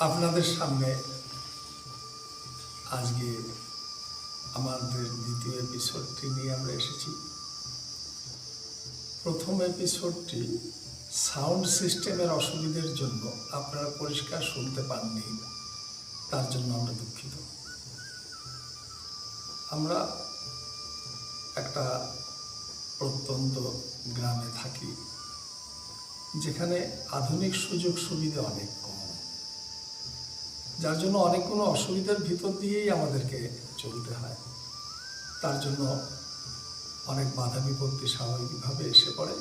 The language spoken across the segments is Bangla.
আপনাদের সামনে আজকে আমাদের দ্বিতীয় এপিসোডটি নিয়ে আমরা এসেছি। প্রথম এপিসোডটি সাউন্ড সিস্টেমের অসুবিধার জন্য আপনারা পরিষ্কার শুনতে পাননি, তার জন্য আমরা দুঃখিত। আমরা একটা প্রত্যন্ত গ্রামে থাকি, যেখানে আধুনিক সুযোগ সুবিধা অনেক কম। যার জন্য অনেকগুলো অসুবিধার ভিতর দিয়েই আমাদেরকে চলতে হয়। তার জন্য অনেক বাধা বিপত্তি স্বাভাবিকভাবে এসে পড়ে।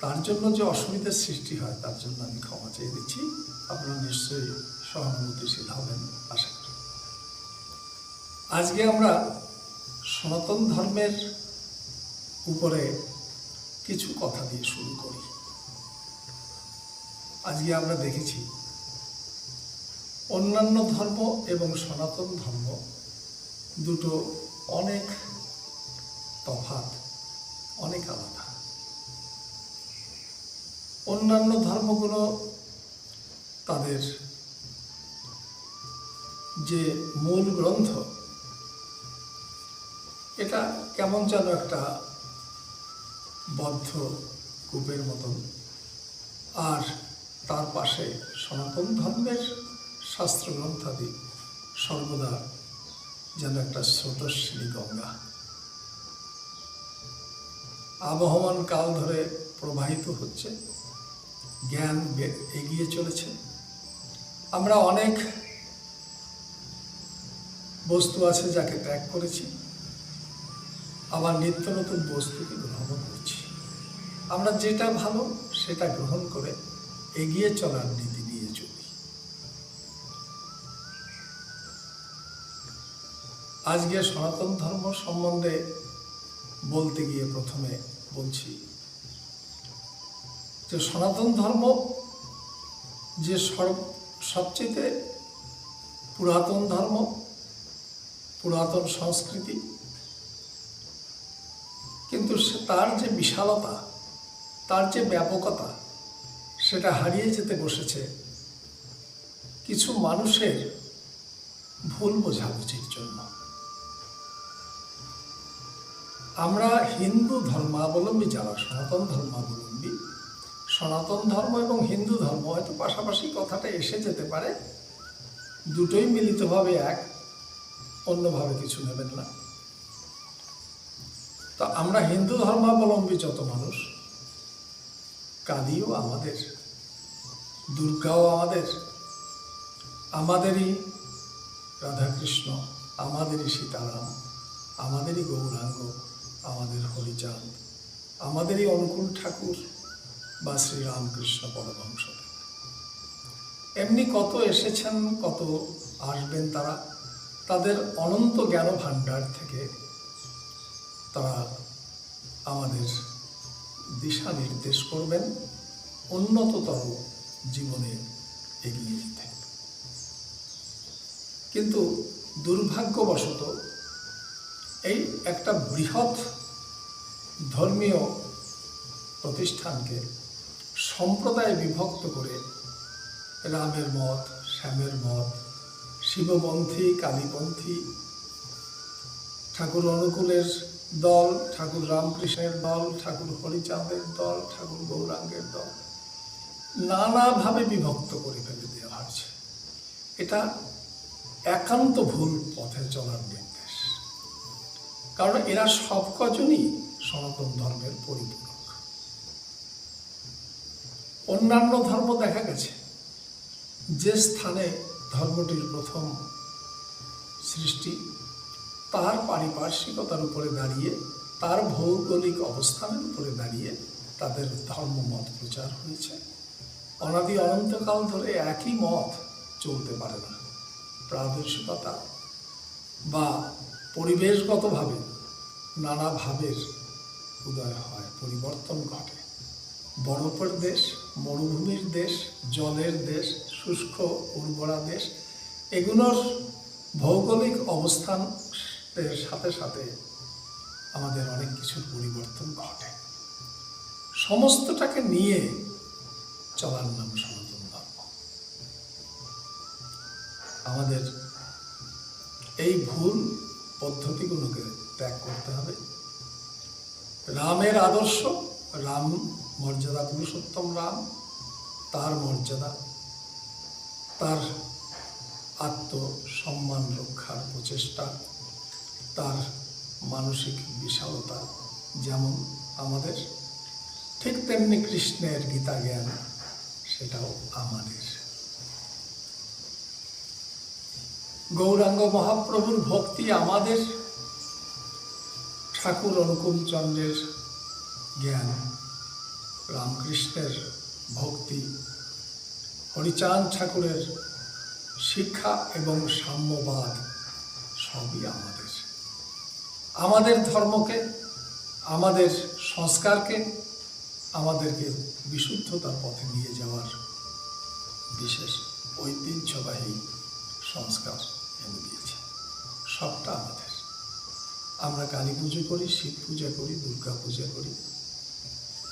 তার জন্য যে অসুবিধার সৃষ্টি হয়, তার জন্য আমি ক্ষমা চেয়ে দিচ্ছি আপনারা নিশ্চয়ই সহানুভূতিশীল হবেন, আশা করি। আজকে আমরা সনাতন ধর্মের উপরে কিছু কথা দিয়ে শুরু করি। আজকে আমরা দেখেছি অন্যান্য ধর্ম এবং সনাতন ধর্ম দুটো অনেক তফাৎ, অনেক আলাদা। অন্যান্য ধর্মগুলো তাদের যে মূল গ্রন্থ, এটা কেমন যেন একটা বদ্ধ কূপের মতন। আর তার পাশে সনাতন ধর্মের শাস্ত্রগ্রন্থাদি সর্বদা যেন একটা স্রোতস্বিনী গঙ্গা। আবহমান কাল ধরে প্রবাহিত হচ্ছে, জ্ঞান এগিয়ে চলেছে। আমরা অনেক বস্তু আছে যাকে ত্যাগ করেছি, আবার নিত্য নতুন বস্তুকে গ্রহণ করছি। আমরা যেটা ভালো সেটা গ্রহণ করে এগিয়ে চলার নীতি আজকে সনাতন ধর্ম সম্বন্ধে বলতে গিয়ে প্রথমে বলছি যে সনাতন ধর্ম যে সবচেয়ে পুরাতন ধর্ম, পুরাতন সংস্কৃতি, কিন্তু তার যে বিশালতা, তার যে ব্যাপকতা, সেটা হারিয়ে যেতে বসেছে কিছু মানুষের ভুল বোঝাবুঝির জন্য। আমরা হিন্দু ধর্মাবলম্বী যারা, সনাতন ধর্মাবলম্বী, সনাতন ধর্ম এবং হিন্দু ধর্ম, হয়তো পাশাপাশি কথাটা এসে যেতে পারে, দুটোই মিলিতভাবে এক, অন্যভাবে কিছু নেবেন না। তো আমরা হিন্দু ধর্মাবলম্বী যত মানুষ কালীও আমাদের, দুর্গাও আমাদের, আমাদেরই রাধাকৃষ্ণ, আমাদেরই সীতারাম, আমাদেরই গৌরাঙ্গ আমাদের হরিচাঁদ, আমাদেরই অনুকূল ঠাকুর বা শ্রীরামকৃষ্ণ পরমহংস এমনি কত এসেছেন, কত আসবেন তারা, তাদের অনন্ত জ্ঞান ভাণ্ডার থেকে তারা আমাদের দিশা নির্দেশ করবেন, উন্নততর জীবনে এগিয়ে যেতে। কিন্তু দুর্ভাগ্যবশত এই একটা বৃহৎ ধর্মীয় প্রতিষ্ঠানকে সম্প্রদায় বিভক্ত করে রামের মত শ্যামের মত শিবপন্থী, কালীপন্থী, ঠাকুর অনুকূলের দল, ঠাকুর রামকৃষ্ণের দল, ঠাকুর হরিচাঁদের দল, ঠাকুর গৌরাঙ্গের দল নানাভাবে বিভক্ত করে ফেলে দেওয়া হয়েছে। এটা একান্ত ভুল পথে চলার নির্দেশ কারণ এরা সব কজনই সনাতন ধর্মের পরিপূরক। অন্যান্য ধর্ম দেখা গেছে। যে স্থানে ধর্মটির প্রথম সৃষ্টি, তার পারিপার্শ্বিকতার উপরে দাঁড়িয়ে, তার ভৌগোলিক অবস্থানের উপরে দাঁড়িয়ে তাদের ধর্ম মত প্রচার হয়েছে। অনাদি অনন্তকাল ধরে একই মত চলতে পারে না। প্রাদেশিকতা বা পরিবেশগতভাবে নানা ভাবের উদয় হয়, পরিবর্তন ঘটে। বরফের দেশ, মরুভূমির দেশ, জলের দেশ, শুষ্ক, উর্বরা দেশ, এগুলোর ভৌগোলিক অবস্থানের সাথে সাথে আমাদের অনেক কিছুর পরিবর্তন ঘটে। সমস্তটাকে নিয়ে চলার নাম সনাতন ধর্ম। আমাদের এই ভুল পদ্ধতিগুলোকে ত্যাগ করতে হবে। রামের আদর্শ, রাম মর্যাদা পুরুষোত্তম রাম, তার মর্যাদা, তার আত্মসম্মান রক্ষার প্রচেষ্টা, তার মানসিক বিশালতা যেমন আমাদের, ঠিক তেমনি কৃষ্ণের গীতা জ্ঞান সেটাও আমাদের। গৌরাঙ্গ মহাপ্রভুর ভক্তি আমাদের ঠাকুর অনুকূল চন্দ্রের জ্ঞান, রামকৃষ্ণের ভক্তি, হরিচাঁদ ঠাকুরের শিক্ষা এবং সাম্যবাদ সবই আমাদের। আমাদের ধর্মকে, আমাদের সংস্কারকে, আমাদেরকে বিশুদ্ধতার পথে নিয়ে যাওয়ার বিশেষ ঐতিহ্যবাহী সংস্কার এনে দিয়েছে। সবটা আমাদের আমরা কালী পুজো করি, শিব পূজা করি, দুর্গা পূজা করি।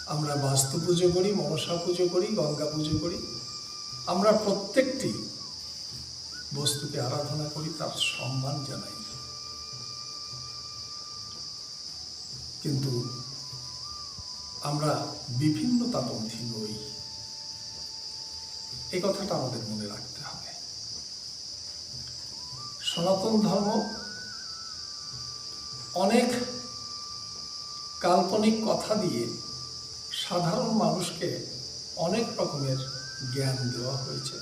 আমরা বাস্তু পুজো করি, মনসা পুজো করি, গঙ্গা পুজো করি। আমরা প্রত্যেকটি বস্তুকে আরাধনা করি, তার সম্মান জানাই। কিন্তু আমরা বিভিন্নতাপন্থী নই। এই কথাটা আমাদের মনে রাখতে হবে। সনাতন ধর্ম অনেক কাল্পনিক কথা দিয়ে সাধারণ মানুষকে অনেক রকমের জ্ঞান দেওয়া হয়েছে।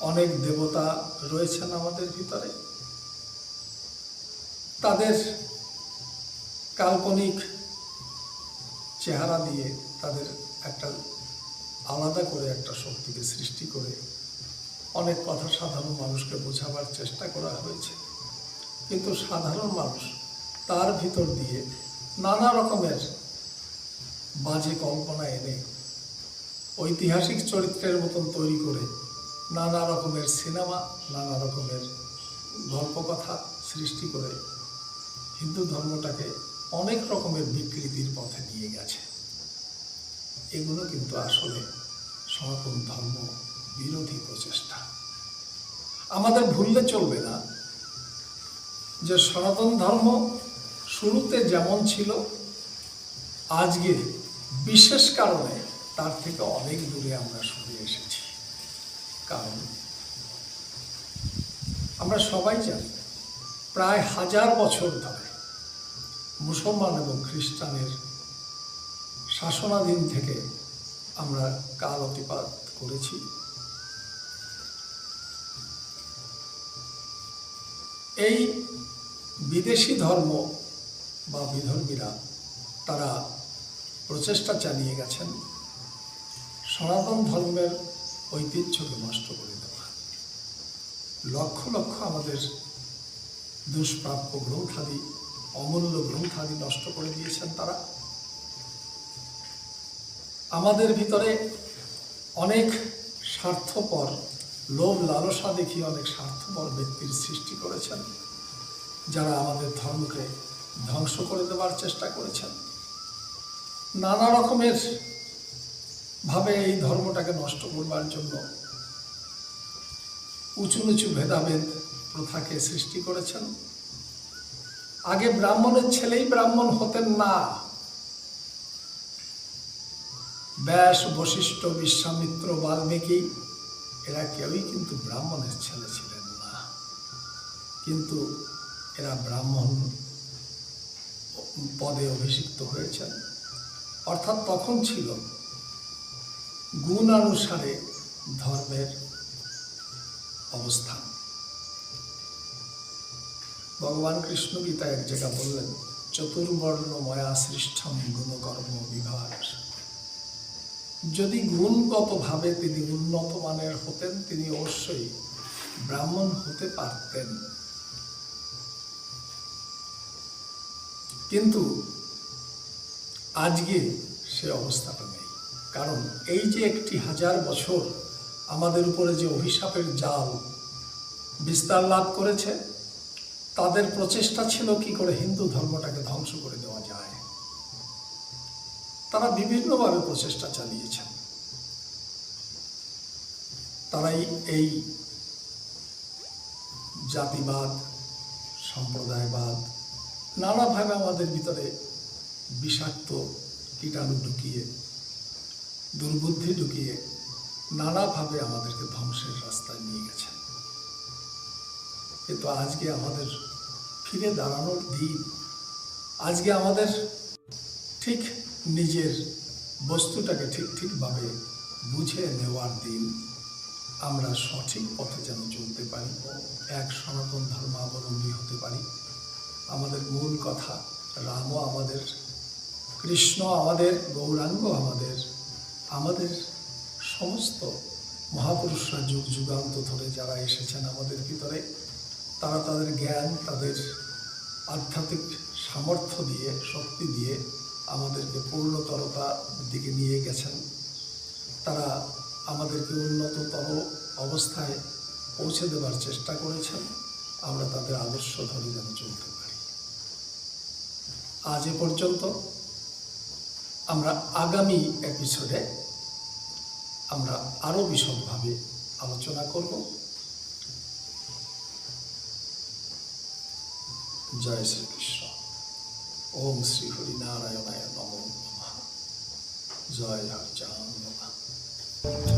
অনেক দেবতা রয়েছেন আমাদের ভিতরে। তাদের কাল্পনিক চেহারা দিয়ে তাদের একটা আলাদা করে একটা শক্তিকে সৃষ্টি করে অনেক কথা সাধারণ মানুষকে বোঝাবার চেষ্টা করা হয়েছে। কিন্তু সাধারণ মানুষ তার ভিতর দিয়ে নানা রকমের বাজে কল্পনা এনে ঐতিহাসিক চরিত্রের মতন তৈরি করে নানা রকমের সিনেমা, নানা রকমের গল্পকথা সৃষ্টি করে হিন্দু ধর্মটাকে অনেক রকমের বিকৃতির পথে নিয়ে গেছে। এগুলো কিন্তু আসলে সনাতন ধর্ম বিরোধী প্রচেষ্টা। আমাদের ভুললে চলবে না। যে সনাতন ধর্ম শুরুতে যেমন ছিল, আজকে বিশেষ কারণে তার থেকে অনেক দূরে আমরা সরে এসেছি। কারণ আমরা সবাই জানি, প্রায় হাজার বছর ধরে মুসলমান এবং খ্রিস্টানের শাসনাধীন থেকে আমরা কাল অতিপাত করেছি। এই বিদেশি ধর্ম বা বিধর্মীরা তারা প্রচেষ্টা চালিয়ে গেছেন সনাতন ধর্মের ঐতিহ্যকে নষ্ট করে দেওয়া। লক্ষ লক্ষ আমাদের দুষ্প্রাপ্য গ্রন্থাদি, অমূল্য গ্রন্থাদি নষ্ট করে দিয়েছেন তারা। আমাদের ভিতরে অনেক স্বার্থপর লোভ লালসা দেখিয়ে অনেক স্বার্থপর ব্যক্তির সৃষ্টি করেছেন। যারা আমাদের ধর্মকে ধ্বংস করে দেওয়ার চেষ্টা করেছেন। নানা রকমের ভাবে এই ধর্মটাকে নষ্ট করবার জন্য উঁচু নিচু ভেদাভেদ প্রথাকে সৃষ্টি করেছেন। আগে ব্রাহ্মণের ছেলেই ব্রাহ্মণ হতেন না। ব্যাস, বশিষ্ঠ, বিশ্বামিত্র, বাল্মীকি, এরা কেউই কিন্তু ব্রাহ্মণের ছেলে ছিলেন না। কিন্তু এরা ব্রাহ্মণ পদে অভিষিক্ত হয়েছেন। অর্থাৎ তখন ছিল গুণানুসারে ধর্মের অবস্থান। ভগবান কৃষ্ণ গীতা এক জায়গা বললেন চতুর্বর্ণ ময়া সৃষ্টম গুণকর্ম বিভাগ যদি গুণগতভাবে তিনি উন্নত মানের হতেন, তিনি অবশ্যই ব্রাহ্মণ হতে পারতেন। কিন্তু আজকে সে অবস্থাটা নেই। কারণ এই যে একটি হাজার বছর আমাদের উপরে যে অভিশাপের জাল বিস্তার লাভ করেছে, তাদের প্রচেষ্টা ছিল কি করে হিন্দু ধর্মটাকে ধ্বংস করে দেওয়া যায়। তারা বিভিন্নভাবে প্রচেষ্টা চালিয়েছেন। তারাই এই জাতিবাদ, সম্প্রদায়বাদ নানাভাবে আমাদের ভিতরে বিষাক্ত কীটাণু ঢুকিয়ে, দুর্বুদ্ধি ঢুকিয়ে নানাভাবে আমাদেরকে ধ্বংসের রাস্তায় নিয়ে গেছে। কিন্তু আজকে আমাদের ফিরে দাঁড়ানোর দিন, আজকে আমাদের ঠিক নিজের বস্তুটাকে ঠিক ঠিকভাবে বুঝে নেওয়ার দিন, আমরা সঠিক পথে যেন চলতে পারি, এক সনাতন ধর্মাবলম্বী হতে পারি। আমাদের মূল কথা। রামও আমাদের, কৃষ্ণ আমাদের, গৌরাঙ্গ আমাদের আমাদের সমস্ত মহাপুরুষরা যুগ যুগান্ত ধরে যারা এসেছেন আমাদের ভিতরে, তারা তাদের জ্ঞান, তাদের আধ্যাত্মিক সামর্থ্য দিয়ে, শক্তি দিয়ে আমাদেরকে পূর্ণতরতার দিকে নিয়ে গেছেন। তারা আমাদেরকে উন্নততর অবস্থায় পৌঁছে দেওয়ার চেষ্টা করেছেন। আমরা তাদের আদর্শ ধরে যেন চলতে আজ এ পর্যন্ত আমরা আগামী এপিসোডে আমরা আরও বিশদভাবে আলোচনা করব। জয় শ্রীকৃষ্ণ। ওম শ্রী হরিনারায়ণায় নম নমঃ। জয় হরিচাঁদ।